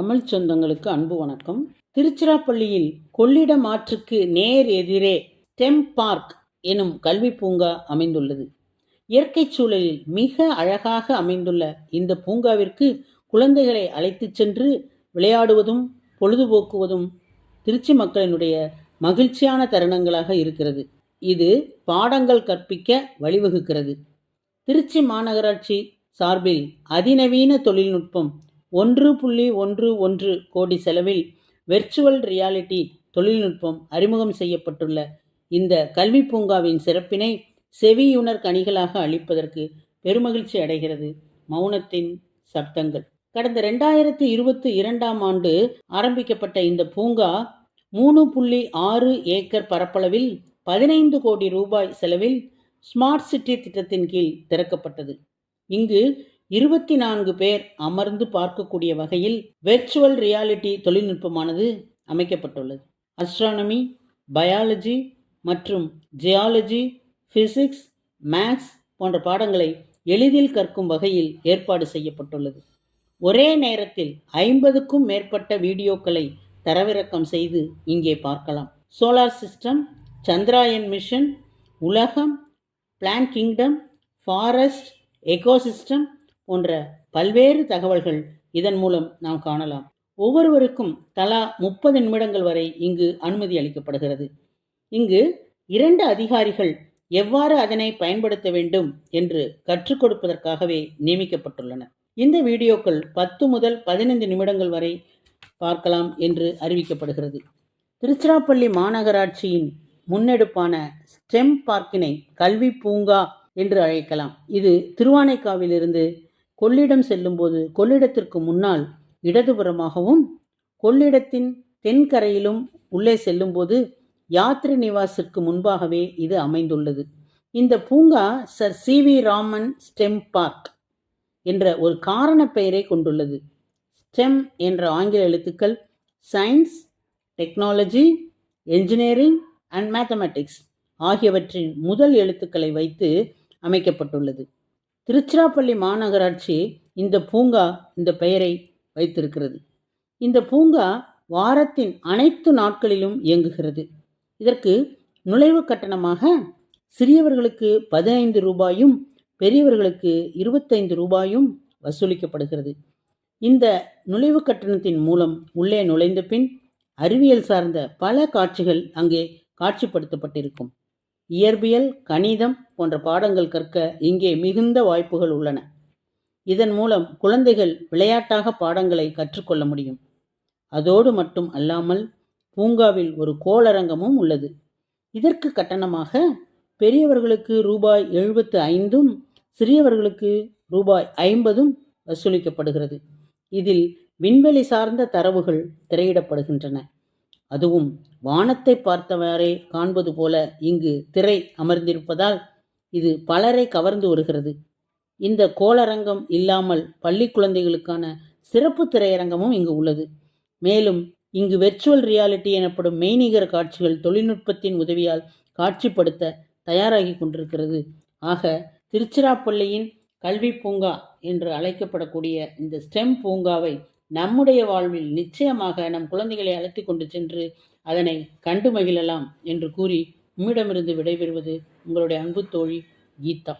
தமிழ் சொந்தங்களுக்கு அன்பு வணக்கம். திருச்சிராப்பள்ளியில் கொள்ளிடம் ஆற்றுக்கு நேர் எதிரே ஸ்டெம் பார்க் எனும் கல்வி பூங்கா அமைந்துள்ளது. இயற்கை சூழலில் மிக அழகாக அமைந்துள்ள இந்த பூங்காவிற்கு குழந்தைகளை அழைத்துச் சென்று விளையாடுவதும் பொழுதுபோக்குவதும் திருச்சி மக்களினுடைய மகிழ்ச்சியான தருணங்களாக இருக்கிறது. இது பாடங்கள் கற்பிக்க வழிவகுக்கிறது. திருச்சி மாநகராட்சி சார்பில் அதிநவீன தொழில்நுட்பம் ஒன்று புள்ளி ஒன்று ஒன்று கோடி செலவில் வெர்ச்சுவல் ரியாலிட்டி தொழில்நுட்பம் அறிமுகம் செய்யப்பட்டுள்ள இந்த கல்வி பூங்காவின் சிறப்பினை செவியுணர் கனிகளாக அளிப்பதற்கு பெருமகிழ்ச்சி அடைகிறது மௌனத்தின் சப்தங்கள். கடந்த ரெண்டாயிரத்தி இருபத்தி இரண்டாம் ஆண்டு ஆரம்பிக்கப்பட்ட இந்த பூங்கா மூணு புள்ளி ஆறு ஏக்கர் பரப்பளவில் பதினைந்து கோடி ரூபாய் செலவில் ஸ்மார்ட் சிட்டி திட்டத்தின் கீழ் திறக்கப்பட்டது. இங்கு இருபத்தி நான்கு பேர் அமர்ந்து பார்க்கக்கூடிய வகையில் வெர்ச்சுவல் ரியாலிட்டி தொழில்நுட்பமானது அமைக்கப்பட்டுள்ளது. அஸ்ட்ரானமி பயாலஜி மற்றும் ஜியாலஜி ஃபிசிக்ஸ் மேத்ஸ் போன்ற பாடங்களை எளிதில் கற்கும் வகையில் ஏற்பாடு செய்யப்பட்டுள்ளது. ஒரே நேரத்தில் ஐம்பதுக்கும் மேற்பட்ட வீடியோக்களை தரவிறக்கம் செய்து இங்கே பார்க்கலாம். சோலார் சிஸ்டம் சந்திராயன் மிஷன் உலகம் பிளான் கிங்டம் ஃபாரஸ்ட் எக்கோசிஸ்டம் போன்ற பல்வேறு தகவல்கள் இதன் மூலம் நாம் காணலாம். ஒவ்வொருவருக்கும் தலா முப்பது நிமிடங்கள் வரை இங்கு அனுமதி அளிக்கப்படுகிறது. இங்கு இரண்டு அதிகாரிகள் எவ்வாறு அதனை பயன்படுத்த வேண்டும் என்று கற்றுக் கொடுப்பதற்காகவே நியமிக்கப்பட்டுள்ளனர். இந்த வீடியோக்கள் பத்து முதல் பதினைந்து நிமிடங்கள் வரை பார்க்கலாம் என்று அறிவிக்கப்படுகிறது. திருச்சிராப்பள்ளி மாநகராட்சியின் முன்னெடுப்பான ஸ்டெம் பார்க்கினை கல்வி பூங்கா என்று அழைக்கலாம். இது திருவானைக்காவிலிருந்து கொள்ளிடம் செல்லும்போது கொள்ளிடத்திற்கு முன்னால் இடதுபுறமாகவும் கொள்ளிடத்தின் தென்கரையிலும் உள்ளே செல்லும்போது யாத்ரி நிவாசிற்கு முன்பாகவே இது அமைந்துள்ளது. இந்த பூங்கா sir C V Raman STEM park என்ற ஒரு காரண பெயரை கொண்டுள்ளது. ஸ்டெம் என்ற ஆங்கில எழுத்துக்கள் science technology engineering and mathematics ஆகியவற்றின் முதல் எழுத்துக்களை வைத்து அமைக்கப்பட்டுள்ளது. திருச்சிராப்பள்ளி மாநகராட்சி இந்த பூங்கா இந்த பெயரை வைத்திருக்கிறது. இந்த பூங்கா வாரத்தின் அனைத்து நாட்களிலும் இயங்குகிறது. இதற்கு நுழைவு கட்டணமாக சிறியவர்களுக்கு பதினைந்து ரூபாயும் பெரியவர்களுக்கு இருபத்தைந்து ரூபாயும் வசூலிக்கப்படுகிறது. இந்த நுழைவு கட்டணத்தின் மூலம் உள்ளே நுழைந்த பின் அறிவியல் சார்ந்த பல காட்சிகள் அங்கே காட்சிப்படுத்தப்பட்டிருக்கும். இயற்பியல் கணிதம் போன்ற பாடங்கள் கற்க இங்கே மிகுந்த வாய்ப்புகள் உள்ளன. இதன் மூலம் குழந்தைகள் விளையாட்டாக பாடங்களை கற்றுக்கொள்ள முடியும். அதோடு மட்டும் அல்லாமல் பூங்காவில் ஒரு கோளரங்கமும் உள்ளது. இதற்கு கட்டணமாக பெரியவர்களுக்கு ரூபாய் எழுபத்து ஐந்தும் சிறியவர்களுக்கு ரூபாய் ஐம்பதும் வசூலிக்கப்படுகிறது. இதில் விண்வெளி சார்ந்த தரவுகள் திரையிடப்படுகின்றன. அதுவும் வானத்தை பார்த்தவாறே காண்பது போல இங்கு திரை அமர்ந்திருப்பதால் இது பலரை கவர்ந்து வருகிறது. இந்த கோளரங்கம் இல்லாமல் பள்ளி குழந்தைகளுக்கான சிறப்பு திரையரங்கமும் இங்கு உள்ளது. மேலும் இங்கு வெர்ச்சுவல் ரியாலிட்டி எனப்படும் மெய்நிகர் காட்சிகள் தொழில்நுட்பத்தின் உதவியால் காட்சிப்படுத்த தயாராகி கொண்டிருக்கிறது. ஆக திருச்சிராப்பள்ளியின் கல்வி பூங்கா என்று அழைக்கப்படக்கூடிய இந்த ஸ்டெம் பூங்காவை நம்முடைய வாழ்வில் நிச்சயமாக நம் குழந்தைகளை அழைத்து கொண்டு சென்று அதனை கண்டு மகிழலாம் என்று கூறி உம்மிடமிருந்து விடைபெறுவது உங்களுடைய அன்பு தோழி கீதா.